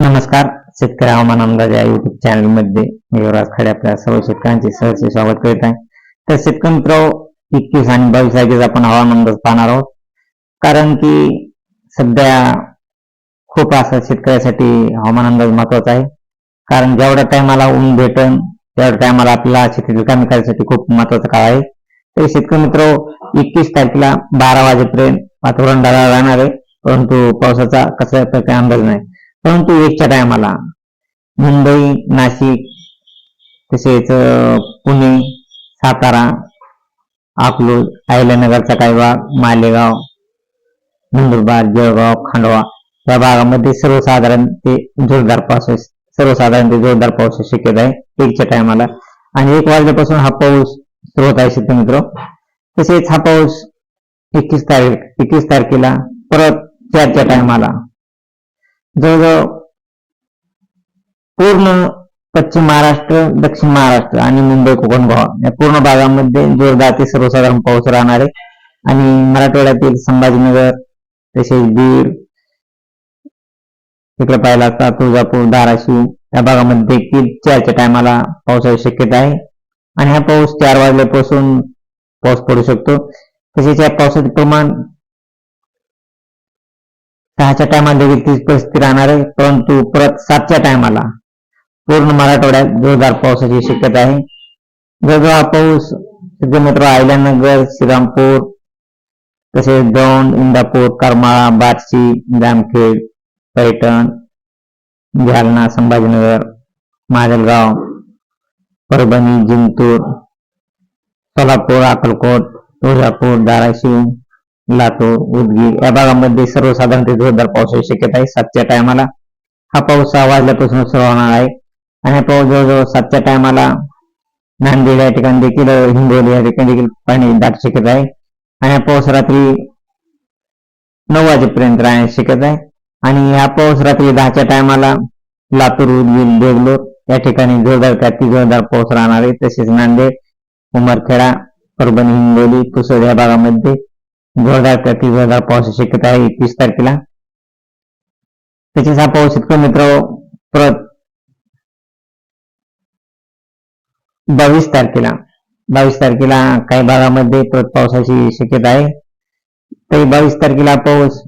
नमस्कार शेतकरी हवामान अंदाज या युट्यूब चॅनलमध्ये मी युवराज खडे आपल्या सर्व शेतकऱ्यांचे सहर्ष स्वागत करीत आहे. तर शेतकरी मित्र एकवीस आणि बावीस तारखेचा आपण हवामान अंदाज पाहणार आहोत. कारण की सध्या खूप असं शेतकऱ्यासाठी हवामान अंदाज महत्त्वाचा आहे. कारण जेवढ्या टायमाला ऊन भेटन तेवढ्या टायमाला आपल्याला शेतीतील कामे करायसाठी खूप महत्त्वाचा काळ आहे. तर शेतकरी मित्र एकवीस तारखेला बारा वाजेपर्यंत वातावरण ढगाळ राहणार आहे परंतु पावसाचा कसा प्रकारे अंदाज नाही. परंतु एकच्या टायमाला मुंबई नाशिक तसेच पुणे सातारा अकलूज अहिल्यानगरचा काही भाग मालेगाव नंदुरबार जळगाव खांडवा या भागामध्ये सर्वसाधारण ते जोरदार पाऊस सर्वसाधारण ते जोरदार पाऊस शक्यता आहे. एकच्या टायमाला आणि एक वाजल्यापासून हा पाऊस सुरू होत आहे शेतकरी मित्र. तसेच हा पाऊस एकवीस तारीख एकवीस तारखेला परत चारच्या टायमाला जवळजवळ पूर्ण पश्चिम महाराष्ट्र दक्षिण महाराष्ट्र आणि मुंबई कोकण गोवा या पूर्ण भागामध्ये जोरदार ते सर्वसाधारण पाऊस राहणार आहे. आणि मराठवाड्यातील संभाजीनगर तसेच बीड इकडे पाहिला असता तुळजापूर धाराशिव या भागामध्ये देखील चारच्या टायमाला पावसाची शक्यता आहे. आणि हा पाऊस चार वाजल्यापासून पाऊस पडू शकतो. तसेच या पावसाचे प्रमाण सहाच्या टायमाला देखील तीच परिस्थिती राहणार आहे? परंतु परत सातच्या टायमाला पूर्ण मराठवाड्यात जोरदार पावसाची शक्यता आहे. जवळजवळ हा पाऊस सध्या मित्र अहिल्यानगर श्रीरामपूर तसेच दौंड इंदापूर करमाळा बार्शी जामखेड पैठण जालना संभाजीनगर माजलगाव परभणी जिंतूर सोलापूर अक्कलकोट तुळजापूर धाराशिव लातूर उदगीर या भागामध्ये सर्वसाधारण ते जोरदार पावसाची शक्यता आहे. सातच्या टायमाला हा पाऊस सहा वाजल्यापासून सुरू होणार आहे. आणि हा पाऊस जवळजवळ सातच्या टायमाला नांदेड या ठिकाणी देखील हिंगोली या ठिकाणी देखील पाणी दाट शक्यता आहे. आणि हा पाऊस रात्री नऊ वाजेपर्यंत राहण्याची शक्यता आहे. आणि हा पाऊस रात्री दहाच्या टायमाला लातूर उदगीर देगलोर या ठिकाणी जोरदार काती जोरदार पाऊस राहणार आहे. तसेच नांदेड उमरखेडा परभणी हिंगोली पुसद या भागामध्ये जोरदार ते जोरदार पावसाची शक्यता आहे एकवीस तारखेला. तसेच हा पाऊस इतका मित्र? परत बावीस तारखेला. बावीस तारखेला काही भागामध्ये परत पावसाची शक्यता आहे. तरी बावीस तारखेला पाऊस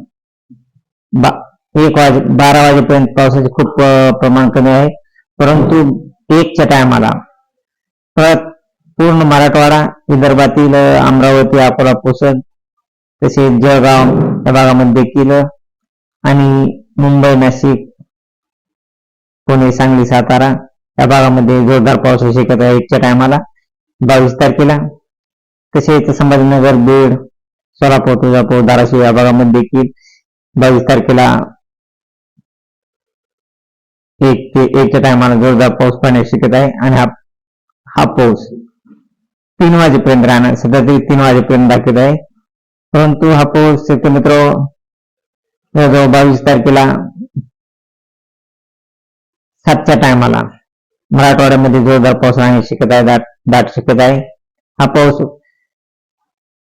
बा- एक वाजे बारा वाजेपर्यंत पावसाचे खूप प्रमाण कमी आहे. परंतु एकच्या टायमाला परत पूर्ण मराठवाडा विदर्भातील अमरावती अकोला पोसत तसेच जळगाव या भागामध्ये देखील आणि मुंबई नाशिक पुणे सांगली सातारा या भागामध्ये जोरदार पाऊस होऊ शक्यता आहे एकच्या टायमाला बावीस तारखेला. तसेच संभाजीनगर बीड सोलापूर तुळजापूर धाराशिव या भागामध्ये देखील बावीस तारखेला एक ते एकच्या टायमाला जोरदार पाऊस पडण्याची शक्यता आहे. आणि हा हा पाऊस तीन वाजेपर्यंत राहणार. सध्या तरी तीन वाजेपर्यंत दाखवत आहे. परंतु हा पाऊस शेतकरी मित्र जवळजवळ बावीस तारखेला सातच्या टायमाला मराठवाड्यामध्ये जोरदार पाऊस राहण्याची शक्यता आहे दाट दाट शक्यता आहे. हा पाऊस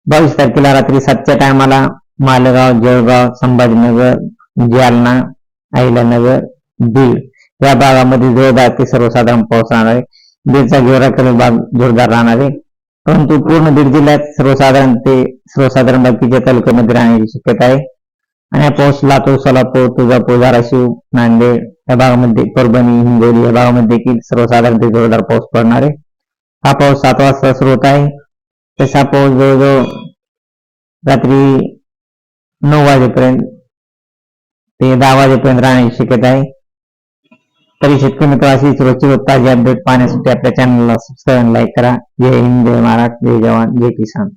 बावीस तारखेला रात्री सातच्या टायमाला मालेगाव जळगाव संभाजीनगर जालना अहिल्यानगर बीड या भागामध्ये जोरदार ते सर्वसाधारण पाऊस राहणार आहे. बीडचा गेवराकडील भाग जोरदार राहणार आहे. परंतु पूर्ण बीड जिल्ह्यात सर्वसाधारण ते सर्वसाधारण बाकीच्या तालुक्यामध्ये राहण्याची शक्यता आहे. आणि हा पाऊस लातूर सोलापूर तुळजापूर धाराशिव नांदेड या भागामध्ये परभणी हिंगोली या भागामध्ये देखील सर्वसाधारण ते जोरदार पाऊस पडणार आहे. हा पाऊस सात वाजता सुरू होत आहे. तसा पाऊस जवळजवळ रात्री नऊ वाजेपर्यंत ते दहा वाजेपर्यंत राहण्याची शक्यता आहे. तरी शेतकरी मित्र अशी रोजची रोज ताजी अपडेट पाहण्यासाठी आपल्या चॅनलला सबस्क्राईब लाईक करा. जय हिंद जय महाराष्ट्र जय जवान जय किसान.